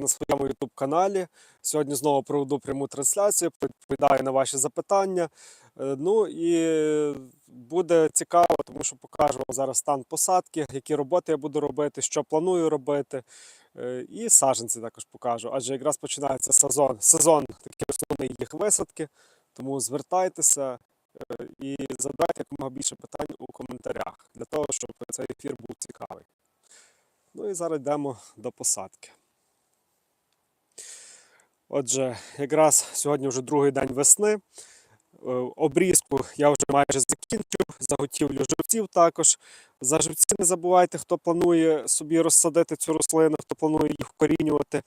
на своєму YouTube каналі. Сьогодні знову проведу пряму трансляцію, відповідаю на ваші запитання. Е, Ну і буде цікаво, тому що покажу вам зараз стан посадки, які роботи я буду робити, що планую робити. Е, І саджанці також покажу. Адже якраз починається сезон, сезон такі основний їх висадки. Тому звертайтеся е, і задавайте якомога більше питань у коментарях для того, щоб цей ефір був цікавий. Ну і зараз йдемо до посадки. Отже, якраз сьогодні вже другий день весни. Е, Обрізку я вже майже закінчив, заготівлю живців також. За живці не забувайте, хто планує собі розсадити цю рослину, хто планує їх вкорінювати.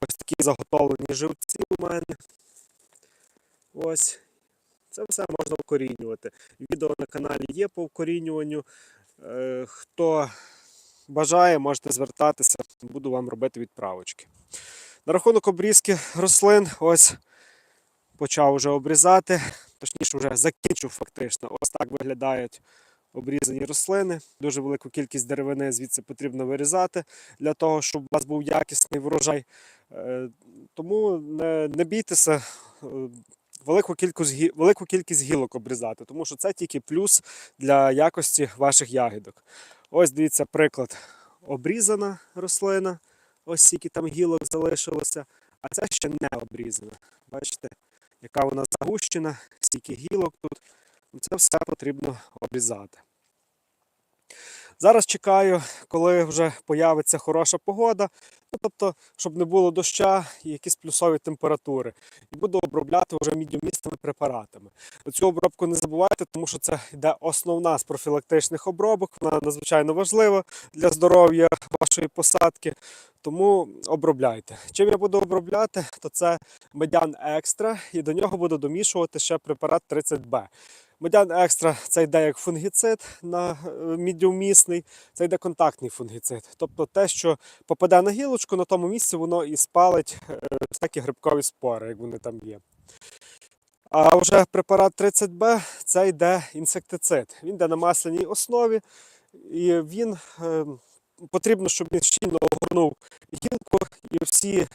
Ось такі заготовлені живці у мене. Ось. Це все можна вкорінювати. Відео на каналі є по вкорінюванню. Е, Хто бажає, можете звертатися, буду вам робити відправочки. На рахунок обрізки рослин, ось почав вже обрізати, точніше, вже закінчив фактично. Ось так виглядають обрізані рослини. Дуже велику кількість деревини звідси потрібно вирізати для того, щоб у вас був якісний врожай. Е, Тому не, не бійтеся. е, Велику кількість, велику кількість гілок обрізати, тому що це тільки плюс для якості ваших ягідок. Ось дивіться приклад. Обрізана рослина, ось скільки там гілок залишилося, а це ще не обрізана. Бачите, яка вона загущена, стільки гілок тут. Ну, Це все потрібно обрізати. Зараз чекаю, коли вже появиться хороша погода, ну, тобто, щоб не було доща і якісь плюсові температури. І буду обробляти вже мідіумісними препаратами. Цю обробку не забувайте, тому що це йде основна з профілактичних обробок. Вона надзвичайно важлива для здоров'я вашої посадки. Тому обробляйте. Чим я буду обробляти, то це медян екстра, і до нього буду домішувати ще препарат 30Б. Медян екстра це йде як фунгіцид на е, мідіумісний, це йде контактний фунгіцид. Тобто те, що попаде на гілочку, на тому місці воно і спалить е, всякі грибкові спори, як вони там є. А вже препарат 30Б це йде інсектицид. Він йде на масляній основі, і він е, потрібно, щоб він щільно огорнув гілку і всі,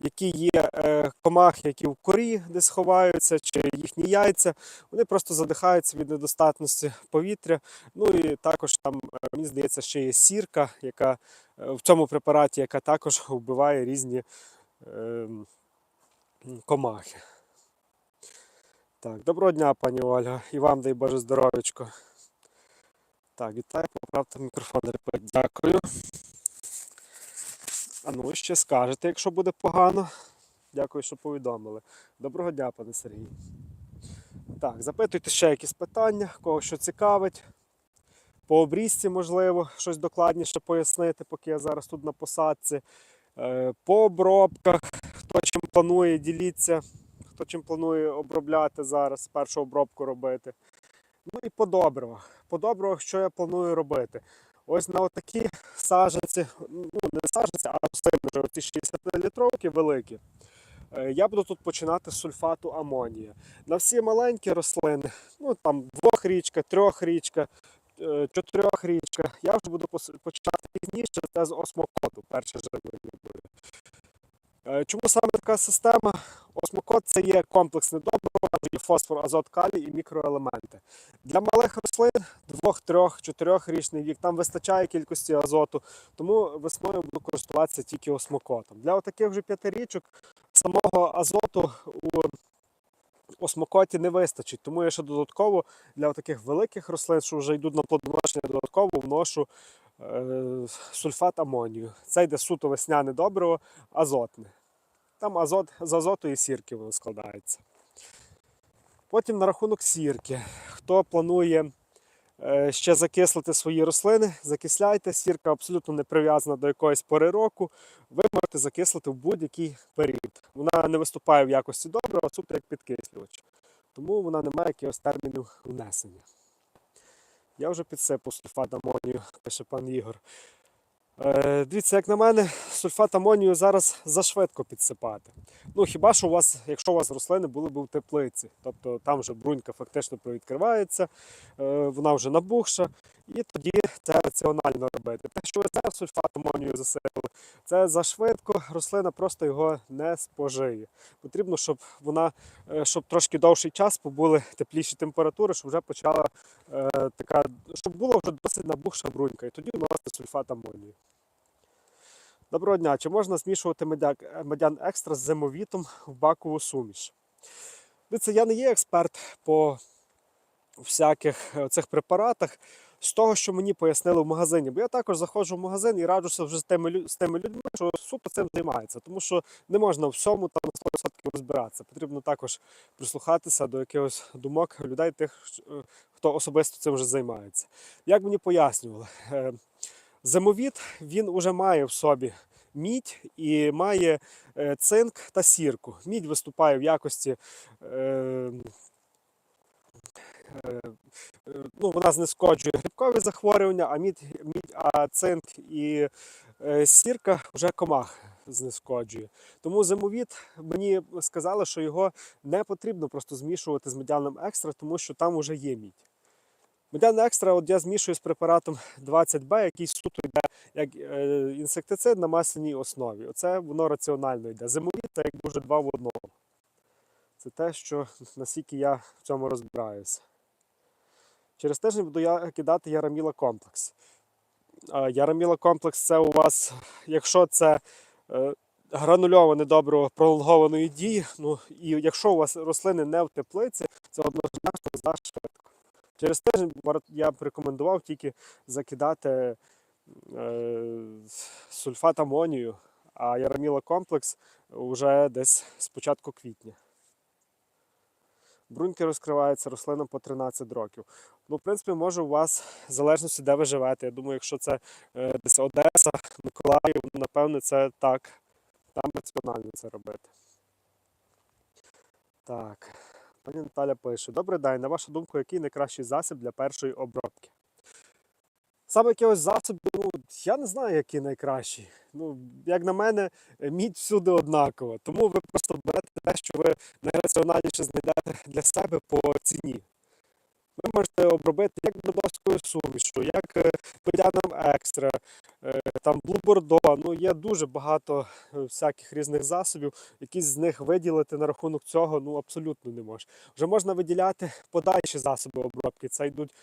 які є е, комахи, які в корі десь ховаються, чи їхні яйця, вони просто задихаються від недостатності повітря. Ну і також там, е, мені здається, ще є сірка, яка е, в цьому препараті, яка також вбиває різні е, комахи. Так, доброго дня, пані Ольга, і вам дай Боже здоров'ячко. Так, вітаю, поправте мікрофон. Дякую. А ну, ще скажете, якщо буде погано. Дякую, що повідомили. Доброго дня, пане Сергій. Так, запитуйте ще якісь питання, кого що цікавить. По обрізці, можливо, щось докладніше пояснити, поки я зараз тут на посадці. Е, По обробках, хто чим планує, діліться, хто чим планує обробляти зараз, першу обробку робити. Ну і по добривах. По добривах, що я планую робити? Ось на отакі саджанці, ну не саджанці, а рослини вже оці 60-літровки великі. Е, Я буду тут починати з сульфату амонія. На всі маленькі рослини, ну там двохрічка, трьохрічка, е, чотирьохрічка, я вже буду починати пізніше, це з осмокоту, перше живлення буде. Е, Чому саме така система? Осмокот це є комплексне добриво, там є фосфор, азот, калій і мікроелементи. Для малих рослин двох, трьох, чотирьохрічний вік там вистачає кількості азоту, тому весною буду користуватися тільки осмокотом. Для отаких вже п'ятирічок самого азоту у осмокоті не вистачить, тому я ще додатково для таких великих рослин, що вже йдуть на плодоношення, додатково вношу е, сульфат амонію. Це йде суто весняне добриво, азотне. Там азот, з азоту і сірки воно складається. Потім на рахунок сірки. Хто планує е, ще закислити свої рослини, закисляйте. Сірка абсолютно не прив'язана до якоїсь пори року. Ви можете закислити в будь-який період. Вона не виступає в якості добрива, а суто як підкислювач. Тому вона не має якихось термінів внесення. Я вже підсипав сульфат амонію, пише пан Ігор. Е, Дивіться, як на мене, сульфат амонію зараз зашвидко підсипати. Ну хіба що у вас, якщо у вас рослини були б у теплиці, тобто там вже брунька фактично провідкривається, е, вона вже набухша, і тоді це раціонально робити. Те, що ви зараз сульфат амонію засипали, це зашвидко, рослина просто його не спожиє. Потрібно, щоб вона, е, щоб трошки довший час побули тепліші температури, щоб вже почала така, щоб була вже досить набухша брунька, і тоді вносити сульфат амонію. Доброго дня. Чи можна змішувати медян екстра з зимовітом в бакову суміш? Дивіться, я не є експерт по всяких е, цих препаратах. З того, що мені пояснили в магазині, бо я також заходжу в магазин і раджуся вже з тими, з тими людьми, що супер цим займається, тому що не можна всьому там на 100% розбиратися. Потрібно також прислухатися до якихось думок людей, тих, е, хто особисто цим вже займається. Як мені пояснювали, е, Зимовід він уже має в собі мідь і має е, цинк та сірку. Мідь виступає в якості. Е, е, ну, вона знешкоджує грибкові захворювання, а мідь, мідь а цинк і е, сірка вже комах знешкоджує. Тому зимовід мені сказали, що його не потрібно просто змішувати з медяним екстра, тому що там вже є мідь. Медяна екстра от я змішую з препаратом 20Б, який суто йде як е, інсектицид на масляній основі. Оце воно раціонально йде. Зимові це як дуже два в одному. Це те, що наскільки я в цьому розбираюся. Через тиждень буду я кидати Яраміла комплекс. Яраміла комплекс це у вас, якщо це е, гранульоване добриво пролонгованої дії, ну і якщо у вас рослини не в теплиці, це однозначно за швидко. Через тиждень я б рекомендував тільки закидати е, сульфат амонію, а яраміла комплекс вже десь з початку квітня. Бруньки розкриваються рослинам по 13 років. Ну, в принципі, може у вас, в залежності, де ви живете. Я думаю, якщо це е, десь Одеса, Миколаїв, напевне, це так. Там раціонально це робити. Так. Пані Наталя пише: Добрий день. На вашу думку, який найкращий засіб для першої обробки? Саме якогось засобу, ну, я не знаю, який найкращий. Ну, як на мене, мідь всюди однакова. Тому ви просто берете те, що ви найраціональніше знайдете для себе по ціні. Ви можете обробити як бродовською сумішю, як е, екстра, е, там Blue Ну, є дуже багато е, всяких різних засобів. Якісь з них виділити на рахунок цього ну, абсолютно не можна. Вже можна виділяти подальші засоби обробки. Це йдуть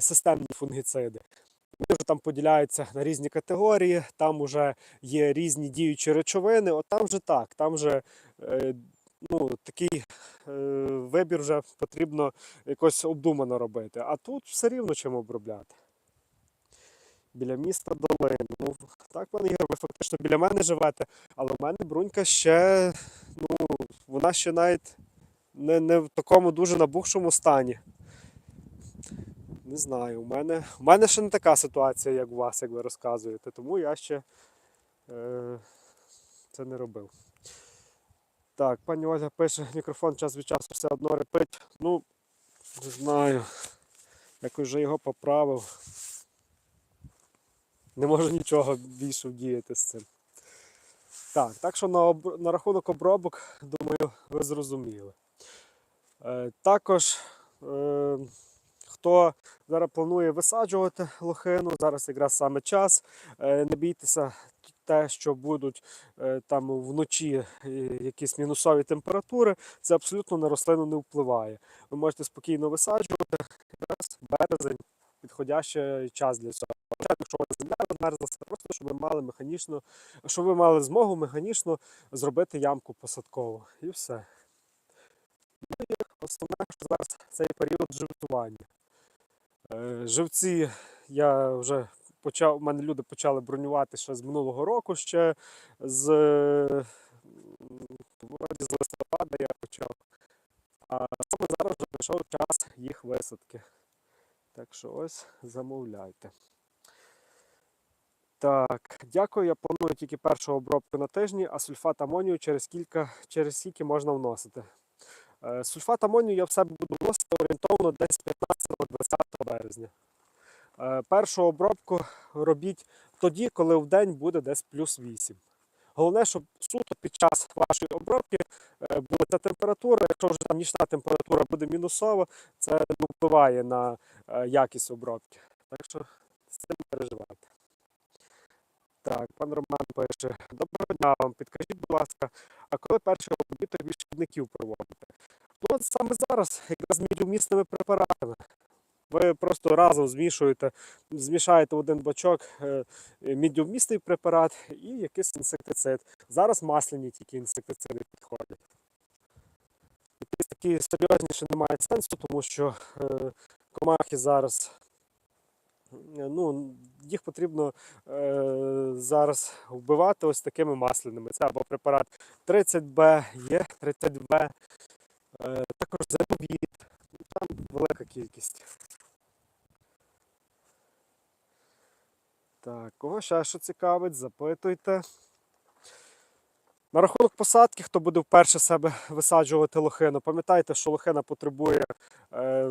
системні фунгіциди. Вони вже там поділяються на різні категорії, там вже є різні діючі речовини. От там вже так, там вже ну, такий е, вибір вже потрібно якось обдумано робити. А тут все рівно чим обробляти. Біля міста Долин. Ну, так, пане Ігор, ви фактично біля мене живете, але в мене брунька ще, ну, вона ще навіть не, не в такому дуже набухшому стані. Не знаю, у мене, у мене ще не така ситуація, як у вас, як ви розказуєте, тому я ще е, це не робив. Так, пані Ольга пише, мікрофон час від часу все одно репить. Ну, не знаю. Якось вже його поправив. Не можу нічого більше вдіяти з цим. Так, так що на, об... на рахунок обробок, думаю, ви зрозуміли. Е, також, е, хто зараз планує висаджувати лохину, зараз якраз саме час. Е, не бійтеся те, що будуть е, там вночі е, якісь мінусові температури, це абсолютно на рослину не впливає. Ви можете спокійно висаджувати. Якраз березень підходящий час для цього. Якщо вас земля розмерзла, це просто щоб ви мали механічно, щоб ви мали змогу механічно зробити ямку посадкову. І все. Ну і основне, що зараз цей період живцювання. Е, Живці я вже почав, у мене люди почали бронювати ще з минулого року, ще з, з листопада я почав. А саме зараз вже прийшов час їх висадки. Так що ось замовляйте. Так, дякую. Я планую тільки першу обробку на тижні, а сульфат амонію через кілька, через скільки можна вносити. Е, Сульфат амонію я в себе буду вносити орієнтовно десь 15-20 березня. Е, Першу обробку робіть тоді, коли в день буде десь плюс 8. Головне, щоб суто під час вашої обробки е, була ця температура. Якщо вже там нічна температура буде мінусова, це не впливає на е, якість обробки. Так що з цим не переживайте. Так, пан Роман пише: Доброго дня вам. Підкажіть, будь ласка, а коли перший обробіток від шкідників проводите? Ну, от саме зараз, якраз мідіумісними препаратами. Ви просто разом змішуєте, змішаєте в один бачок е, мідіумісний препарат і якийсь інсектицид. Зараз масляні тільки інсектициди підходять. Якісь такі серйозніші немає сенсу, тому що е, комахи зараз. е, Ну, їх потрібно е, зараз вбивати ось такими масляними. Це або препарат 30Б, є 30В, е, також зерновід. Там велика кількість. Так, кого ще що цікавить, запитуйте. На рахунок посадки, хто буде вперше себе висаджувати лохину, пам'ятайте, що лохина потребує е,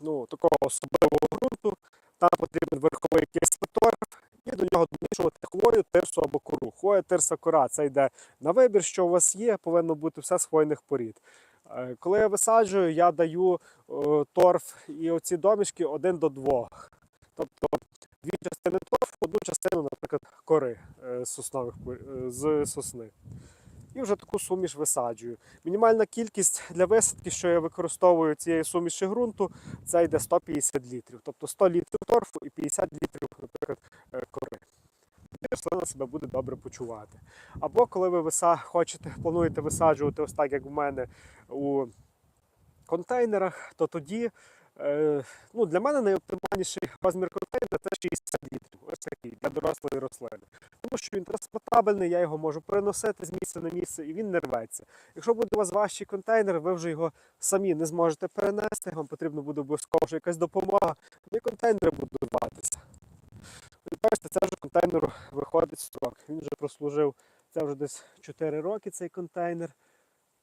ну, такого особливого ґрунту. Там потрібен верховий кислоторф і до нього домішувати хвою, тирсу або кору. Хвоя, тирса, кора це йде на вибір, що у вас є, повинно бути все з хвойних порід. Е, Коли я висаджую, я даю е, торф і оці домішки один до двох. Тобто дві частини торфу, одну частину, наприклад, кори е, з соснових е, з сосни. І вже таку суміш висаджую. Мінімальна кількість для висадки, що я використовую цієї суміші ґрунту, це йде 150 літрів. Тобто 100 літрів торфу і 50 літрів, наприклад, е, кори. Рослина себе буде добре почувати. Або коли ви виса... хочете, плануєте висаджувати ось так, як в мене у контейнерах, то тоді ну, для мене найоптимальніший розмір контейнера це 60 літрів. Ось такий для дорослої рослини. Тому що він транспортабельний, я його можу переносити з місця на місце і він не рветься. Якщо буде у вас важчий контейнер, ви вже його самі не зможете перенести, вам потрібно буде обов'язково якась допомога, і контейнери будуть рватися. Бачите, це вже контейнеру виходить строк. Він вже прослужив це вже десь 4 роки цей контейнер.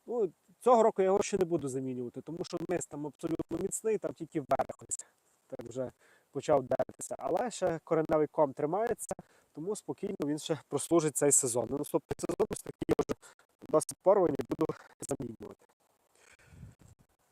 Ну, цього року я його ще не буду замінювати, тому що низ там абсолютно міцний, там тільки вверх так вже почав дертися. Але ще кореневий ком тримається, тому спокійно він ще прослужить цей сезон. На наступний сезон ось такі вже досить порвані буду замінювати.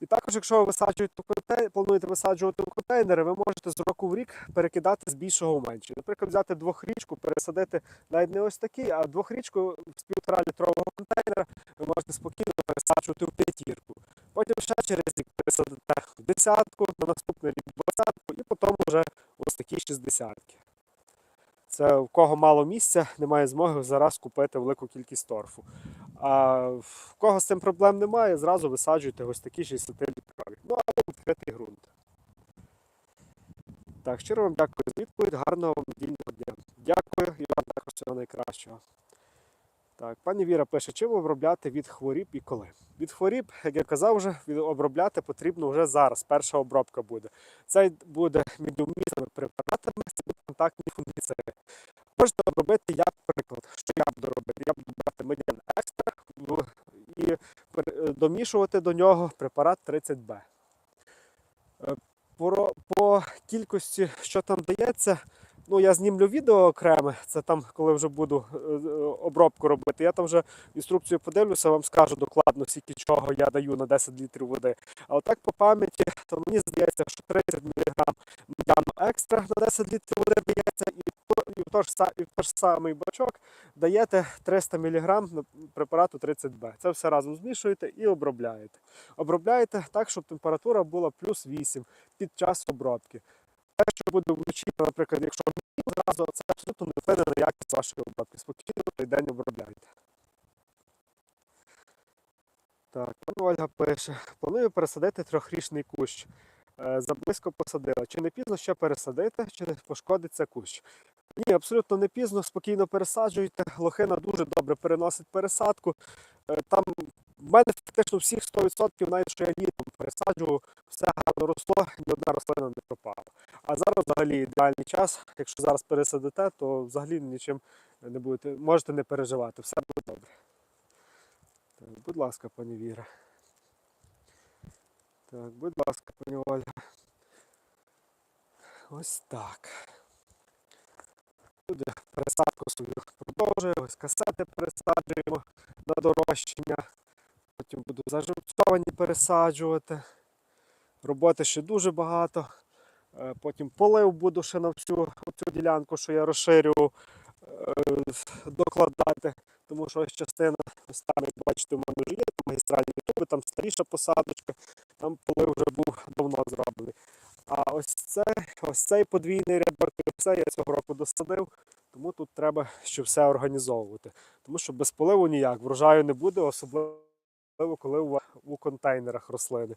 І також, якщо ви висаджуєте у плануєте висаджувати у контейнери, ви можете з року в рік перекидати з більшого в менше. Наприклад, взяти двохрічку, пересадити навіть не ось такий, а двохрічку з півтора літрового контейнера ви можете спокійно пересаджувати в п'ятірку. Потім ще через рік пересадите в десятку, на наступний рік двадцятку і потім вже ось такі шістдесятки. Це в кого мало місця, немає змоги зараз купити велику кількість торфу. А в кого з цим проблем немає, зразу висаджуйте ось такі 60 літрові. Ну або відкритий ґрунт. Так, щиро вам дякую за відповідь. Гарного вам дня. Дякую і вам також всього найкращого. Так, пані Віра пише, чим обробляти від хворіб і коли? Від хворіб, як я казав, вже обробляти потрібно вже зараз. Перша обробка буде. Це буде мідіумісними препаратами, це будуть контактні фунгіциди. Можете обробити, як приклад, що я буду робити. Я буду брати медіан екстра і е, домішувати до нього препарат 30Б. Е, По, по кількості, що там дається, ну я знімлю відео окреме, це там, коли вже буду е, е, обробку робити. Я там вже інструкцію подивлюся, вам скажу докладно, скільки чого я даю на 10 літрів води. А отак по пам'яті, то мені здається, що 30 мг медяну екстра на 10 літрів води дається, і то- і в той і в той ж самий бачок даєте 300 мг препарату 30Б. Це все разом змішуєте і обробляєте. Обробляєте так, щоб температура була плюс 8 під час обробки. Те, що буде вночі, наприклад, якщо мінус зразу, це абсолютно не вплине на якість вашої обробки. Спокійно той день обробляйте. Так, пані Ольга пише: планую пересадити трьохрічний кущ. Е, Заблизько посадила. Чи не пізно ще пересадити, чи не пошкодиться кущ? Ні, абсолютно не пізно, спокійно пересаджуйте. Лохина дуже добре переносить пересадку. Е, Там в мене фактично всіх 100%, навіть що я літом пересаджував, все гарно росло, ні одна рослина не пропала. А зараз взагалі ідеальний час. Якщо зараз пересадите, то взагалі нічим не будете, можете не переживати, все буде добре. Так, будь ласка, пані Віра. Так, будь ласка, пані Ольга. Ось так. Люди пересадку свою продовжують, ось касети пересаджуємо на дорощення. Потім буду заживцовані пересаджувати. Роботи ще дуже багато. Е, Потім полив буду ще на всю цю ділянку, що я розширював, е, докладати. Тому що ось частина, там, як бачите, у мене вже є там магістральні труби, там старіша посадочка, там полив вже був давно зроблений. А ось це, ось цей подвійний рядок, все я цього року досадив, тому тут треба ще все організовувати. Тому що без поливу ніяк, врожаю не буде, особливо коли у, вас у контейнерах рослини.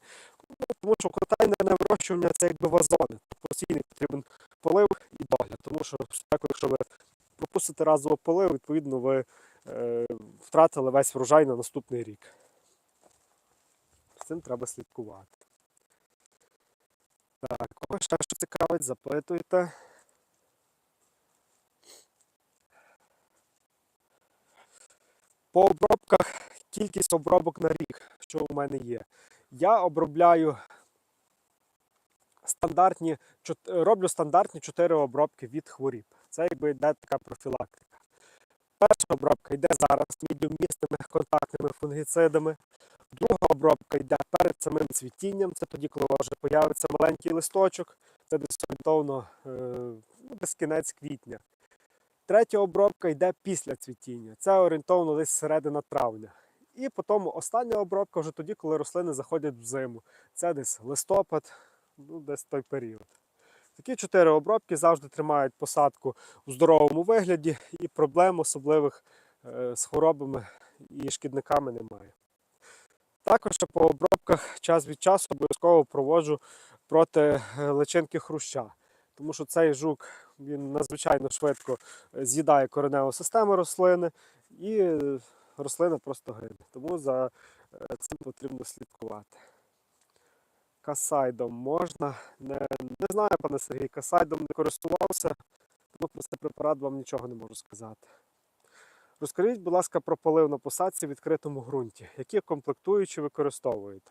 Тому що контейнерне вирощування це якби вазони. Постійний потрібен полив і догляд. Тому що спеку, якщо ви пропустите разово полив, відповідно ви е, втратили весь врожай на наступний рік. З цим треба слідкувати. Так, кого ще що цікавить, запитуйте. По обробках кількість обробок на рік, що у мене є. Я обробляю стандартні, роблю стандартні 4 обробки від хворіб. Це якби йде така профілактика. Перша обробка йде зараз мідіумістими контактними фунгіцидами. Друга обробка йде перед самим цвітінням. Це тоді, коли вже появиться маленький листочок. Це десь орієнтовно е, ну, кінець квітня. Третя обробка йде після цвітіння. Це орієнтовно десь середина травня. І потім остання обробка вже тоді, коли рослини заходять в зиму. Це десь листопад, ну десь той період. Такі чотири обробки завжди тримають посадку у здоровому вигляді і проблем особливих е, з хворобами і шкідниками немає. Також по обробках час від часу обов'язково проводжу проти е, личинки хруща, тому що цей жук він надзвичайно швидко е, з'їдає кореневу систему рослини і рослина просто гине. Тому за е, цим потрібно слідкувати. Касайдом можна. Не, не знаю, пане Сергій, касайдом не користувався, тому про цей препарат вам нічого не можу сказати. Розкажіть, будь ласка, про полив на посадці в відкритому ґрунті. Які комплектуючі використовуєте?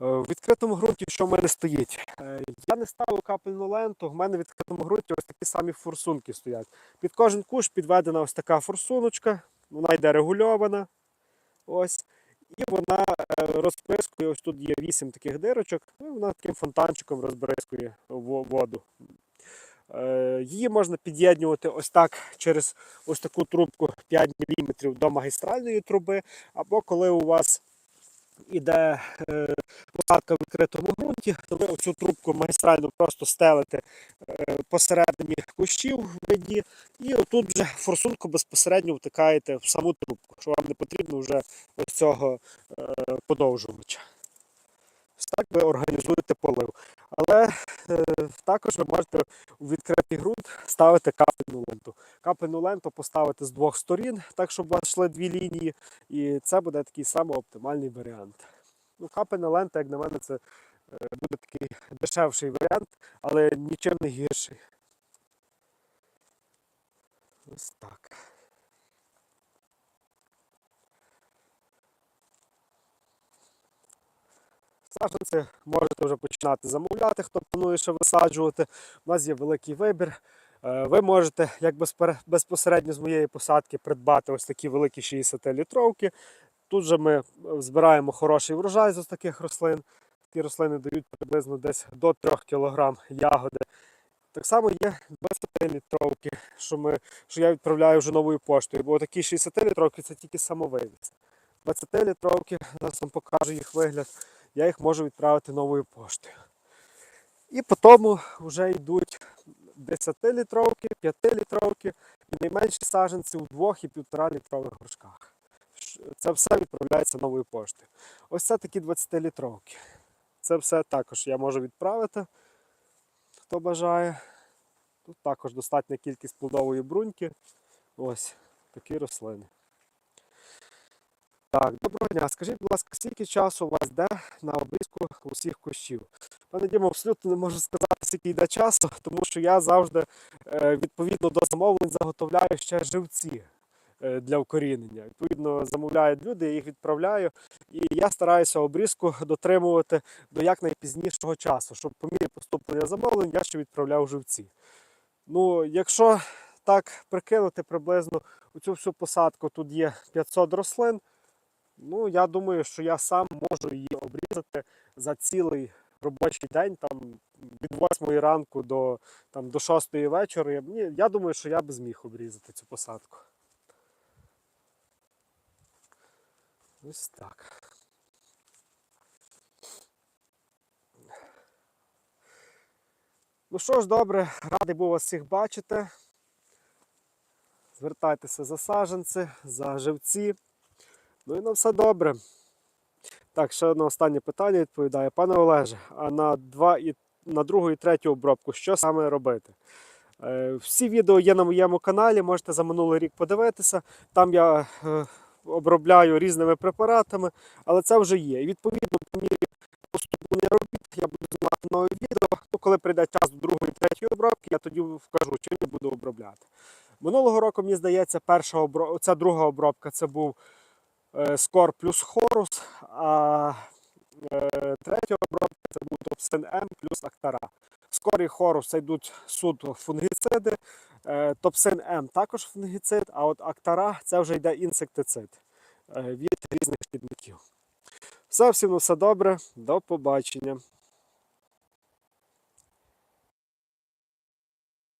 Е, В відкритому ґрунті, що в мене стоїть? Е, Я не ставив капельну ленту, в мене в відкритому ґрунті ось такі самі форсунки стоять. Під кожен куш підведена ось така форсуночка, вона йде регульована. Ось. І вона е, розприскує, ось тут є 8 таких дирочок, і вона таким фонтанчиком розбризкує воду. Е, Її можна під'єднувати ось так через ось таку трубку 5 мм до магістральної труби, або коли у вас іде е, посадка в ґрунті, то ви оцю трубку магістральну просто стелите посередині кущів в виді, і отут вже форсунку безпосередньо втикаєте в саму трубку, що вам не потрібно вже ось цього е, подовжувача. Ось так ви організуєте полив. Але також ви можете у відкритий ґрунт ставити капельну ленту. Капельну ленту поставити з двох сторін, так щоб у вас йшли дві лінії, і це буде такий самий оптимальний варіант. Ну, капельна лента, як на мене, це е, буде такий дешевший варіант, але нічим не гірший. Ось так. Саджанці можете вже починати замовляти, хто планує ще висаджувати. У нас є великий вибір. Е, Ви можете як безпосередньо з моєї посадки придбати ось такі великі 60-літровки. Тут же ми е, збираємо хороший врожай з ось таких рослин. Ті рослини дають приблизно десь до 3 кг ягоди. Так само є 20-літровки, що, ми, що я відправляю вже новою поштою, бо такі 60-літровки це тільки самовивіз. 20-літровки, зараз вам покажу їх вигляд, я їх можу відправити новою поштою. І потім вже йдуть 10-літровки, 5-літровки і найменші саджанці у 2 і 1,5 літрових горшках. Це все відправляється новою поштою. Ось це такі 20-літровки. Це все також я можу відправити, хто бажає. Тут також достатня кількість плодової бруньки. Ось такі рослини. Так, доброго дня. Скажіть, будь ласка, скільки часу у вас йде на обрізку усіх кущів? Пане Дімо, абсолютно не можу сказати, скільки йде часу, тому що я завжди е, відповідно до замовлень заготовляю ще живці е, для укорінення. Відповідно, замовляють люди, я їх відправляю. І я стараюся обрізку дотримувати до якнайпізнішого часу, щоб по мірі поступлення замовлень я ще відправляв живці. Ну, якщо так прикинути приблизно у цю всю посадку тут є 500 рослин. Ну, я думаю, що я сам можу її обрізати за цілий робочий день, там від 8 ранку до, там, до 6 вечора. Я, думаю, що я б зміг обрізати цю посадку. Ось так. Ну що ж, добре, радий був вас всіх бачити. Звертайтеся за саджанці, за живці. Ну і на все добре. Так, ще одне останнє питання відповідає. Пане Олеже, а на, два і, на другу і третю обробку що саме робити? Е, всі відео є на моєму каналі, можете за минулий рік подивитися. Там я е, обробляю різними препаратами, але це вже є. І відповідно по мірі поступлення робіт я буду знімати нові відео. Ну, коли прийде час до другої і третьої обробки, я тоді вкажу, чим я буду обробляти. Минулого року, мені здається, перша обро... ця друга обробка це був скор плюс хорус, а е, третя обробка це буде топсин М плюс актара. Скор і хорус це йдуть суто фунгіциди, е, топсин М також фунгіцид, а от актара це вже йде інсектицид е, від різних шкідників. Все, всім на все добре, до побачення.